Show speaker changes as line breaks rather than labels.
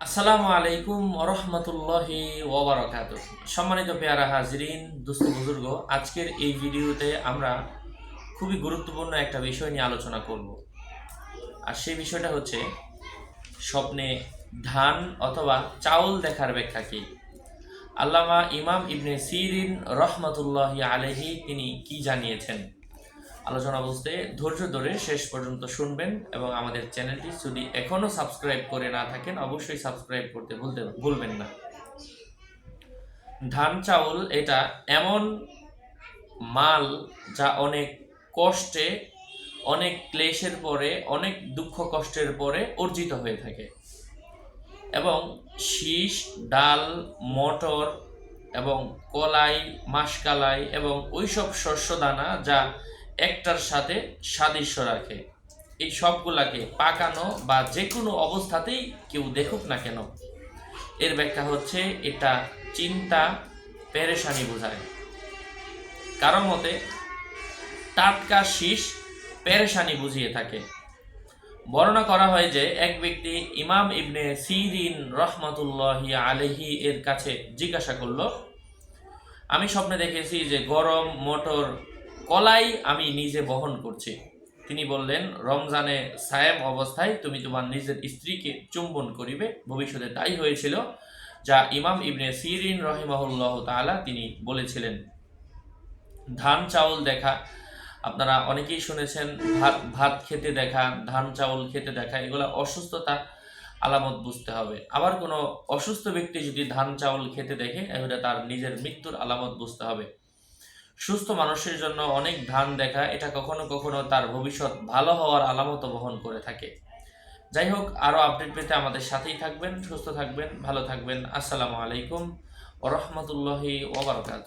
আসসালামু আলাইকুম ওরহমতুল্লাহি ওবরাকাত সম্মানিত পেয়ারা হাজরিন, দুস্থ বুজুর্গ, আজকের এই ভিডিওতে আমরা খুবই গুরুত্বপূর্ণ একটা বিষয় নিয়ে আলোচনা করব। আর সেই বিষয়টা হচ্ছে স্বপ্নে ধান অথবা চাউল দেখার ব্যাখ্যা কি? আল্লামা ইমাম ইবনে সিরিন রহমতুল্লাহি আলহি তিনি কি জানিয়েছেন? আলোচনা বুঝতে ধৈর্য ধরে শেষ পর্যন্ত শুনবেন এবং আমাদের চ্যানেলটি যদি এখনও সাবস্ক্রাইব করে না থাকেন, অবশ্যই সাবস্ক্রাইব করতে ভুলতে ভুলবেন না। ধান, চাউল, এটা এমন মাল যা অনেক কষ্টে, অনেক ক্লেশের পরে, অনেক দুঃখ কষ্টের পরে অর্জিত হয়ে থাকে। এবং শীষ, ডাল, মটর এবং কলাই, মাসকালাই এবং ওইসব শস্য দানা যা একটার সাথে সাদৃশ্য রাখে। এই সবগুলাকে পাকানো বা যে কোনো অবস্থাতেই কেউ দেখুক না কেন, এর ব্যাখ্যা হচ্ছে এটা চিন্তা পেরেশানি বোঝায়। কারও মতে, টাটকা শীষ পেরেশানি বুঝিয়ে থাকে। বর্ণনা করা হয় যে এক ব্যক্তি ইমাম ইবনে সিরিন রহমতুল্লাহি আলহি এর কাছে জিজ্ঞাসা করল, আমি স্বপ্নে দেখেছি যে গরম, মটর কলাই আমি নিজে বহন করছি। তিনি বললেন, রমজানে সায়েম অবস্থায় তুমি তোমার নিজের স্ত্রীকে চুম্বন করিবে। ভবিষ্যতে তাই হয়েছিল যা ইমাম ইবনে সিরিন রহিমাহুল্লাহ তাআলা তিনি বলেছিলেন। ধান চাউল দেখা, আপনারা অনেকেই শুনেছেন, ভাত ভাত খেতে দেখা, ধান চাউল খেতে দেখা, এগুলো অসুস্থতা আলামত বুঝতে হবে। আবার কোনো অসুস্থ ব্যক্তি যদি ধান চাউল খেতে দেখে, তাহলে তার নিজের মৃত্যুর আলামত বুঝতে হবে। সুস্থ মানুষের জন্য অনেক ধান দেখা, এটা কখনো কখনো তার ভবিষ্যৎ ভালো হওয়ার আলামত বহন করে থাকে। যাই হোক, আরও আপডেট পেতে আমাদের সাথেই থাকবেন, সুস্থ থাকবেন, ভালো থাকবেন। আসসালামু আলাইকুম ওরহমতুল্লাহি ওবরকাত